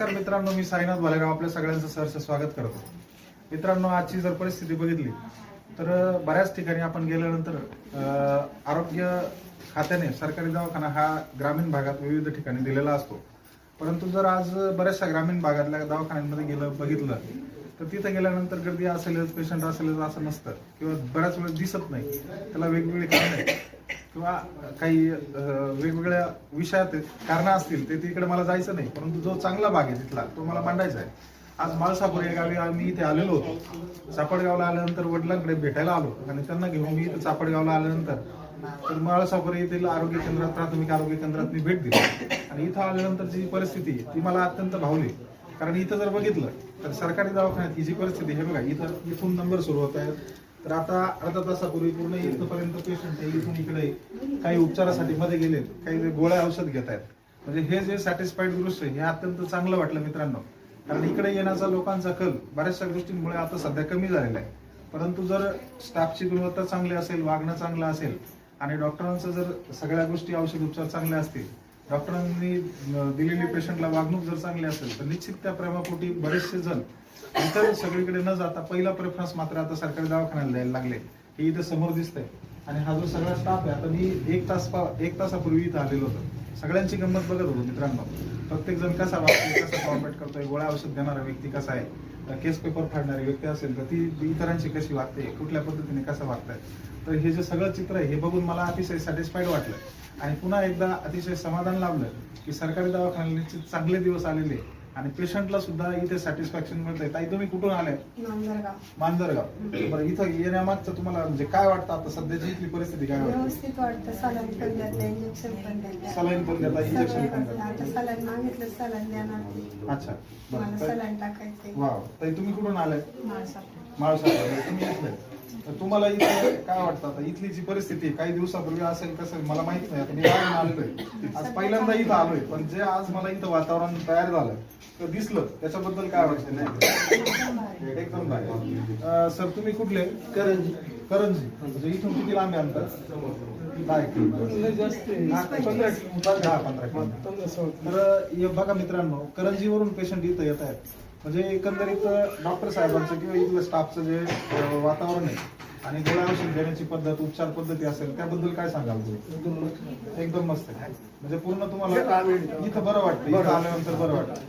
नमस्कार मित्रांनो मी साईनाथ भालेराव आपल्या सगळ्यांचं सहर्ष स्वागत करतो. मित्रांनो आजची जर परिस्थिती बघितली तर बऱ्याच ठिकाणी आपण गेल्यानंतर आरोग्य खात्याने सरकारी दवाखाना हा ग्रामीण भागात विविध ठिकाणी दिलेला असतो. परंतु जर आज बऱ्याचशा ग्रामीण भागातल्या दवाखान्यांमध्ये गेलं बघितलं तर तिथे गेल्यानंतर गर्दी असेलच पेशंट असेलच असं नसतं किंवा बऱ्याच वेळेस दिसत नाही. त्याला वेगवेगळे कारण आहेत. किंवा काही वेगवेगळ्या विषयात कारण असतील ते तिकडे मला जायचं नाही. परंतु जो चांगला भाग आहे तिथला तो मला मांडायचा आहे. आज माळसापूर या गावी आम्ही इथे आलेलो होतो. सापडगावला आल्यानंतर वडिलांकडे भेटायला आलो आणि त्यांना घेऊन मी इथे सापडगावला आल्यानंतर तर माळसापूर येथील आरोग्य केंद्रात प्राथमिक आरोग्य केंद्रात मी भेट दिली. आणि इथं आल्यानंतर जी परिस्थिती ती मला अत्यंत भावली. कारण इथं जर बघितलं तर सरकारी दवाखान्यात ही जी परिस्थिती हे बघा इथं इथून नंबर सुरू होत आहेत. तर आता अर्धा तासापूर्वी पूर्ण इथपर्यंत पेशंट आहे इथून इकडे काही उपचारासाठी मध्ये गेले. काही जे गोळ्या औषध घेत आहेत. म्हणजे हे जे सॅटिस्फाईड दृश्य आहे, हे अत्यंत चांगलं वाटलं मित्रांनो. कारण इकडे येण्याचा लोकांचा कल बऱ्याचशा गोष्टींमुळे आता सध्या कमी झालेला आहे. परंतु जर स्टाफची गुणवत्ता चांगली असेल वागणं चांगलं असेल आणि डॉक्टरांचं जर सगळ्या गोष्टी औषध उपचार चांगले असतील डॉक्टरांनी दिलेली पेशंटला वागणूक जर चांगली असेल तर निश्चित त्या प्रेमापोटी बरेचसे जण इतर सगळीकडे न जाता पहिला प्रेफरन्स मात्र आता सरकारी दवाखान्याला द्यायला लागले. हे इथं समोर दिसतंय. आणि हा जो सगळा स्टाफ आहे आता मी एक तास पा- एक तासापूर्वी इथं आलेलो होतो. सगळ्यांची गंमत बघत होतो मित्रांनो. प्रत्येक जण कसा वागतोय कसा कॉपरेट करतोय गोळ्या औषध देणारा व्यक्ती कसा आहे केस पेपर फाडणारी व्यक्ती असेल तर ती इतरांची कशी वागते कुठल्या पद्धतीने कसं वागताय. तर हे जे सगळं चित्र आहे हे बघून मला अतिशय सॅटिस्फाईड वाटलं. आणि पुन्हा एकदा अतिशय समाधान लाभलं की सरकारी दवाखान्याला निश्चित चांगले दिवस आलेले आणि पेशंटला सुद्धा इथे सॅटिस्फॅक्शन मिळतंय. ताई तुम्ही कुठून आले? मांजरगाव. बरं इथं येण्यामागचं तुम्हाला म्हणजे काय वाटतं आता? सध्याची इथली परिस्थिती काय वाटते? व्यवस्थित वाटतं. सलाईन पण इंजेक्शन पण सलाईन पण देता इंजेक्शन पण आता सलाईन मागितलं सलाईन देणार. अच्छा. बरं सलाईन टाकायचे वा ताई तुम्ही कुठून आले? माळसापूर. माळसा तुम्ही इथले तर तुम्हाला इथे काय वाटतं आता? इथली जी परिस्थिती आहे, काही दिवसापूर्वी असेल कसं मला माहीत नाही. आता मी बाहेरून आलेलोय आज पहिल्यांदा इथं आलोय. पण जे आज मला इथं वातावरण तयार झालं तर दिसलं त्याच्याबद्दल काय वाटतं? नाही एकदम सर तुम्ही कुठले? करंजी. करंजी. म्हणजे इथून किती लांब आहे अंतर. तर बघा मित्रांनो करंजीवरून पेशंट इथं येत आहेत. म्हणजे एकंदरीत डॉक्टर साहेबांचं किंवा इथलं स्टाफचं जे वातावरण आहे आणि गोळ्या औषध देण्याची पद्धत उपचार पद्धती असेल त्याबद्दल काय सांगाल तुम्ही? एकदम मस्त आहे. म्हणजे पूर्ण तुम्हाला इथं बरं वाटतं इथं आल्यानंतर बरं वाटतं.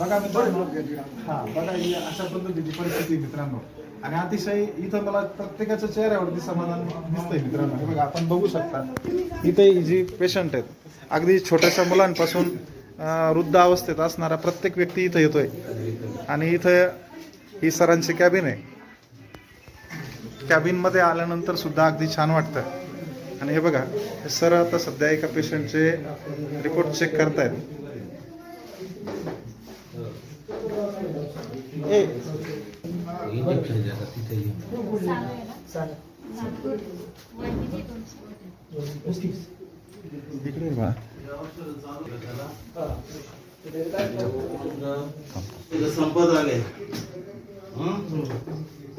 बघा मित्रांनो हा बघा ही अशा पद्धतीची परिस्थिती मित्रांनो. आणि अतिशय इथं मला प्रत्येकाच्या चेहऱ्यावरती समाधान दिसतंय मित्रांनो. बघा आपण बघू शकता. इथे जी पेशंट आहेत अगदी छोट्याशा मुलांपासून वृद्ध अवस्थेत असणारा प्रत्येक व्यक्ती इथं येतोय. आणि इथं ही सरांची कॅबिन आहे. कॅबिनमध्ये आल्यानंतर सुद्धा अगदी छान वाटतं. आणि हे बघा हे सर आता सध्या एका पेशंटचे रिपोर्ट चेक करतायत. इकडे बा तुझं संपत आले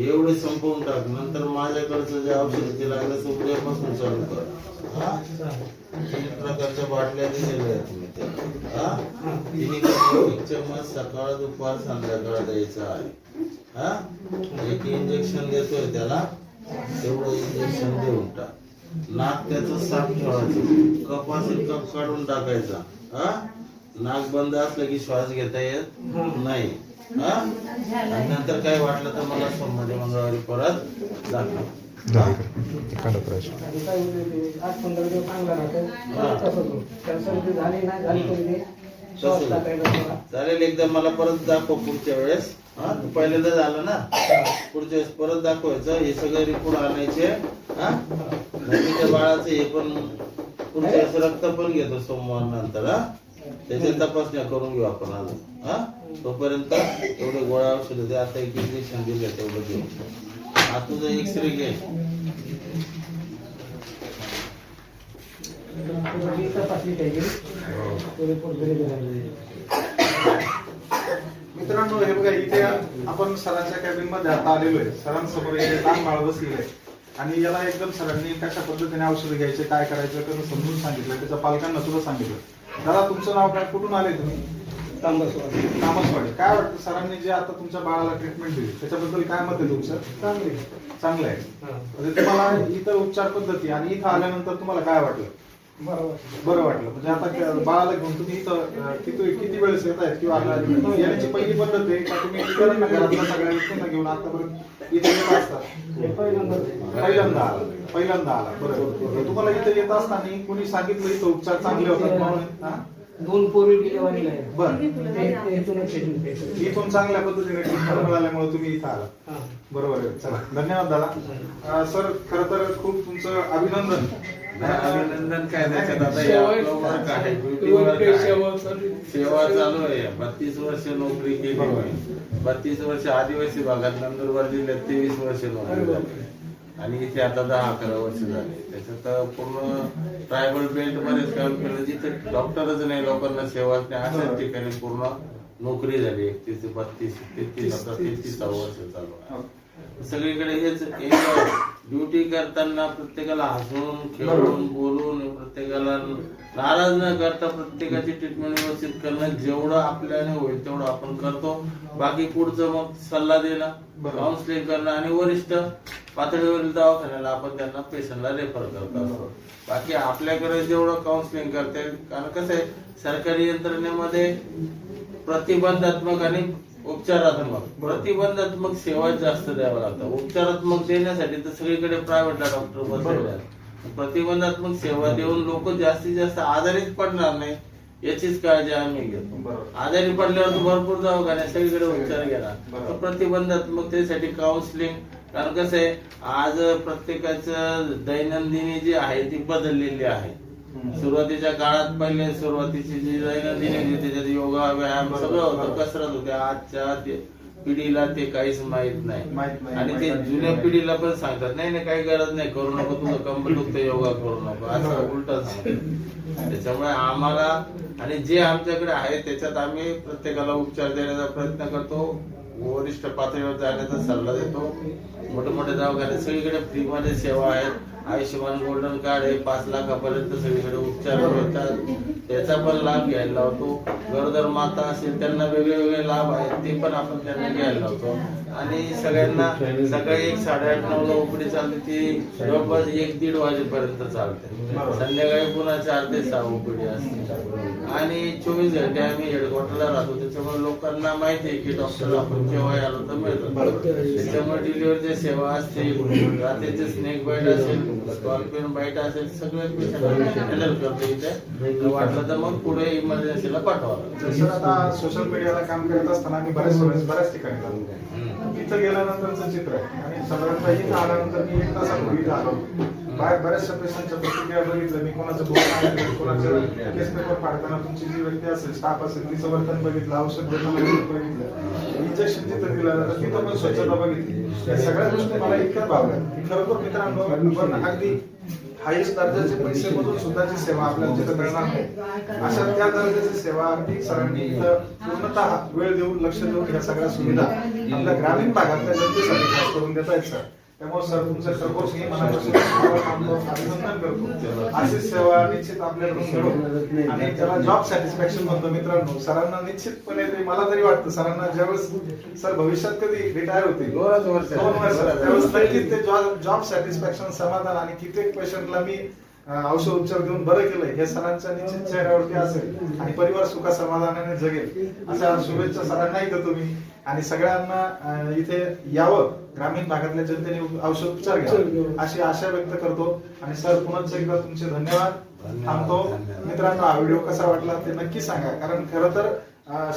एवढे संपवून टाक. नंतर माझ्याकडचं जे औषध ते लागलं ते उद्यापासून चालू कर. तीन प्रकारच्या बाटल्या दिलेल्या आहेत तुम्ही त्या हा? तिन्ही चम्मच सकाळ दुपार संध्याकाळ द्यायचा आहे. हा? एक इंजेक्शन देतोय त्याला. तेवढं इंजेक्शन देऊन टाक. नाक त्याचं साफ ठेवायचं. कप असेल कप काढून टाकायचा. हा? नाक बंद असलं की श्वास घेता येत नाही. हा? आणि नंतर काय वाटलं तर मला सोमवारी मंगळवारी परत दाखव. चालेल एकदा मला परत दाखव पुढच्या वेळेस. हा? तू पहिल्यांदा झालं ना? पुढच्या वेळेस परत दाखवायचं. हे सगळे रिपोर्ट आणायचे. हा? बाळाचं हे पण पुढच्या वेळेस रक्त पण घेतो सोमवार नंतर हा? त्याच्या तपासण्या करून घेऊ आपण आज हा? तोपर्यंत एवढे गोळ्या औषध दे आता एक इंजेक्शन दिले तेवढं घेऊ हा तुझा एक्सरे घे. मित्रांनो हे बघा इथे आपण सरांच्या कॅबिनमध्ये आता आलेलो आहे. सरांसमोर इथे लहान बाळ बसलेलं आहे. आणि याला एकदम सरांनी कशा पद्धतीने औषध घ्यायचे काय करायचं कसं समजून सांगितलं त्याच्या पालकांना सुद्धा सांगितलं. दादा तुमचं नाव काय? कुठून आले तुम्ही? तांबसवाडी. तामसवाडी काय वाटतं सरांनी जे आता तुमच्या बाळाला ट्रीटमेंट दिली त्याच्याबद्दल काय मत आहे तुमचं? चांगली चांगलं आहे. म्हणजे तुम्हाला इतर उपचार पद्धती आणि इथं आल्यानंतर तुम्हाला काय वाटलं? बरं वाटलं. म्हणजे आता बाळाला घेऊन तुम्ही इथं किती किती वेळेस येत आहेत किंवा आता येण्याची पहिली पद्धत आहे का तुम्ही घरातल्या सगळ्या व्यक्तींना घेऊन आतापर्यंत इथे येत असतात हे पहिल्यांदा आला. पहिल्यांदा आला. बरोबर तुम्हाला इथे येत असताना कुणी सांगितलं इथं उपचार चांगले होतात म्हणून? हा? दोन पोरी बरं. इथून चांगल्या पद्धतीने ट्रीटमेंट मिळाल्यामुळे तुम्ही इथं आला. हा. बरोबर आहे. चला. धन्यवाद दादा. सर खर तर खूप तुमचं अभिनंदन. अभिनंदन काय त्याच्यात? आता हे शेवट- आपलं वर्क आहे ड्युटी वर्क. सेवा चालू आहे. बत्तीस वर्ष नोकरी केली. मी. बत्तीस वर्ष आदिवासी भागात नंदुरबार जिल्ह्यात तेवीस वर्ष नोकरी झाली. आणि इथे आता दहा अकरा वर्ष झाले. त्याच्यात पूर्ण ट्रायबल बेल्ट मध्येच काम केलं. जिथे डॉक्टरच नाही लोकांना सेवा नाही अशाच ठिकाणी पूर्ण नोकरी झाली. एकतीस ते बत्तीस तेहतीस आता तेहतीसावं वर्ष चालू आहे. सगळीकडे हेच ड्युटी करताना प्रत्येकाला हसून खेळून बोलून प्रत्येकाला नाराज न करता प्रत्येकाची ट्रीटमेंट व्यवस्थित करणं जेवढं आपल्याने होईल तेवढं आपण करतो. बाकी पुढचं मग सल्ला देणं. काउन्सिलिंग करणं आणि वरिष्ठ पातळीवरील दवाखान्याला आपण त्यांना पेशंटला रेफर करत. असतो बाकी आपल्याकडे जेवढं काउन्सिलिंग करता येईल कारण कसं आहे सरकारी यंत्रणेमध्ये प्रतिबंधात्मक आणि उपचारात्मक. प्रतिबंधात्मक सेवा जास्त द्याव्या लागतात. उपचारात्मक देण्यासाठी तर सगळीकडे प्रायव्हेटला डॉक्टर आहेत प्रतिबंधात्मक सेवा देऊन लोक जास्तीत जास्त आजारीच पडणार नाही याचीच काळजी आम्ही घेतो. बरोबर. आजारी पडल्यावर तर भरपूर दवाखाने सगळीकडे उपचार घेणार प्रतिबंधात्मकतेसाठी काउन्सिलिंग कारण कसं आहे आज प्रत्येकाचं दैनंदिनी जी आहे ती बदललेली आहे. सुरुवातीच्या काळात पहिले सुरुवातीची जी दैनंदिनी होती त्याच्यात योगा व्यायाम सगळं होतं कसरत होते. आजच्या पिढीला ते काहीच माहीत नाही. आणि ते जुन्या. पिढीला पण सांगतात नाही नाही काही गरज नाही करू नको तुझं कंबर दुखतं योगा करू नको. असं उलट त्याच्यामुळे आम्हाला आणि जे आमच्याकडे आहे त्याच्यात आम्ही प्रत्येकाला उपचार देण्याचा प्रयत्न करतो. वरिष्ठ पातळीवर जाण्याचा सल्ला देतो. मोठे मोठे दवाखाने सगळीकडे फ्री मध्ये सेवा आहेत. आयुष्यमान गोल्डन कार्ड हे पाच लाखापर्यंत सगळीकडे उपचार मिळतात. त्याचा पण लाभ घ्यायला लावतो. गरोदर माता असेल त्यांना वेगळे वेगळे लाभ आहेत ते पण आपण त्यांना घ्यायला लावतो. आणि सगळ्यांना सकाळी एक साडेआठ नऊ ला उपडी चालते ती जवळपास एक दीड वाजेपर्यंत चालते. संध्याकाळी पुन्हा चार ते सहा उपडी असते. आणि चोवीस घंटे आम्ही हेडक्वार्टरला राहतो. त्याच्यामुळे लोकांना माहिती आहे की डॉक्टर आपण केव्हा आलो तर मिळतो. त्याच्यामुळे डिलिव्हरीच्या सेवा असतील रात्रीचे स्नेक बाईट असेल स्कॉर्पियन बाईट असेल सगळे पेशंट करतो इथे. वाटलं तर मग पुढे इमर्जन्सीला पाठवा. सर आता सोशल मीडियाला काम करत असताना आम्ही बऱ्याच बऱ्याच ठिकाणी जातो. तिथं गेल्यानंतरचं चित्र आहे. आणि साधारणतः इथं आल्यानंतर मी एक तासापूर्वी आलो. बाहेर बऱ्याचशा पेशंटच्या प्रतिक्रिया बघितलं मी कोणाचं बोलणं कोणाचं केस पेपर फाडताना तुमची जी व्यक्ती असेल स्टाफ असेल तिचं वर्तन बघितलं औषध बघितलं. इंजेक्शन जिथं दिलं जातं तिथं पण स्वच्छता बघितली. या सगळ्या गोष्टी मला इतक्या भावल्या. की खरोखर मित्रांनो आपण अगदी हायस्ट दर्जाचे पैसे मधून सुद्धा जी सेवा आपल्याला जिथं मिळणार नाही अशा त्या दर्जाची सेवा अगदी सरांनी इथं पूर्णतः वेळ देऊन लक्ष देऊन ह्या सगळ्या सुविधा आपल्या ग्रामीण भागातल्या जनतेसाठी खास करून देत आहेत सर. त्यामुळे सर तुमचं मनापासून आभार मानतो, अभिनंदन करतो अशीच सेवा निश्चित आपल्याकडून आणि त्याला जॉब सॅटिस्फॅक्शन म्हणतो मित्रांनो. सरांना निश्चितपणे ते मला तरी वाटतं सरांना ज्यावेळेस सर भविष्यात कधी रिटायर. दोन वर्ष त्यावेळेस नक्कीच ते जॉब सॅटिस्फॅक्शन समाधान आणि कित्येक पेशंटला मी औषध उपचार देऊन बरं केलंय. हे सरांच्या निश्चित चेहऱ्यावरती असेल आणि परिवार सुखा समाधानाने जगेल. अशा शुभेच्छा सरांनाही देतो मी आणि सगळ्यांना इथे यावं ग्रामीण भागातल्या जनतेने औषध उपचार घ्यावा. अशी आशा व्यक्त करतो. आणि सर पुन्हा एकदा तुमचे धन्यवाद. धन्यवाद, थांबतो. मित्रांनो हा व्हिडिओ कसा वाटला ते नक्की सांगा. कारण खरं तर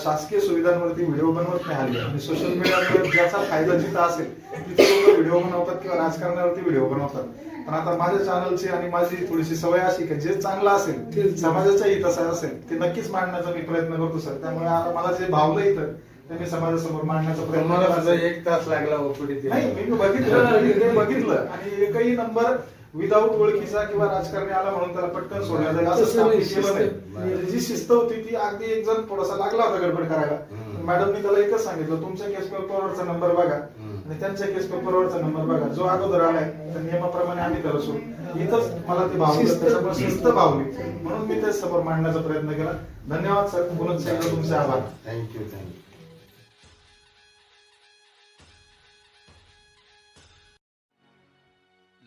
शासकीय सुविधांवरती व्हिडिओ बनवत नाही हल्ली आणि सोशल मीडियावर ज्याचा फायदा जिथं असेल तिथे लोक व्हिडिओ बनवतात किंवा राजकारणावरती व्हिडिओ बनवतात. पण आता माझ्या चॅनलची आणि माझी थोडीशी सवय अशी की जे चांगलं असेल समाजाच्या हिताचं असेल ते नक्कीच मांडण्याचा मी प्रयत्न करतो सर. त्यामुळे आता मला जे भावलं इथं ते मी समाजासमोर मांडण्याचा प्रयत्न. एक तास लागला ओपीडी नाही मी बघितलं बघितलं. आणि एकही नंबर विदाऊट ओळखीचा किंवा राजकारणी आला म्हणून त्याला पटकन असं. म्हणजे जी शिस्त होती ती अगदी एक जण थोडासा लागला होता गडबड करायला. मॅडमनी त्याला एकच सांगितलं तुमच्या केस पेपरवरचा नंबर बघा. आणि त्यांच्या केस पेपरवरचा नंबर बघा. जो अगोदर आलाय त्या नियमाप्रमाणे आम्ही त्याला सोडू. इथंच मला ते भावलं त्याच्यामुळे शिस्त भावली. म्हणून मी ते समोर मांडण्याचा प्रयत्न केला. धन्यवाद सर. एकदा तुमचे आभार. Thank you thank you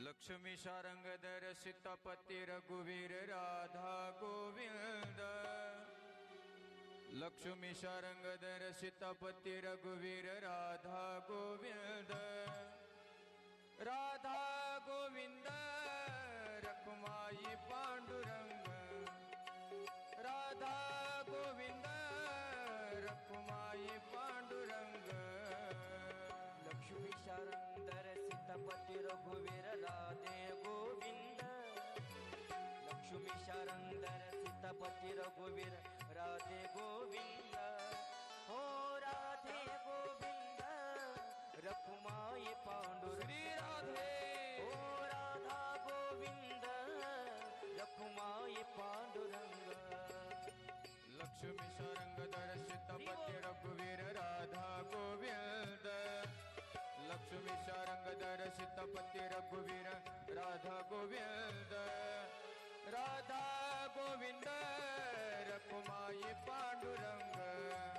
Lakshmi Sharangdhar Sitapati रघुवीर राधा गोविंद। लक्ष्मी शारंगधर सीतापति रघुवीर राधा गोविंद। राधा गोविंद रखुमाई पांडुरंग। राधा गोविन्द रखुमाई पांडुरंग। लक्ष्मी शारंदर सीतापति रघुवीर लक्ष्मी शारंदर सीतापती रघुवीर राधे गोविंद। हो राधे गोविंद रखुमाई पांडुर। राधे। हो राधा गोविंद रखुमाई पांडुरंग। लक्ष्मी शारंगधर सीतापती रघुवीर राधा गोविंद। लक्ष्मी शारंगधर सीतापती रघुवीर राधा गोविंद। राधा गोविंद रखुमाई पांडुरंग।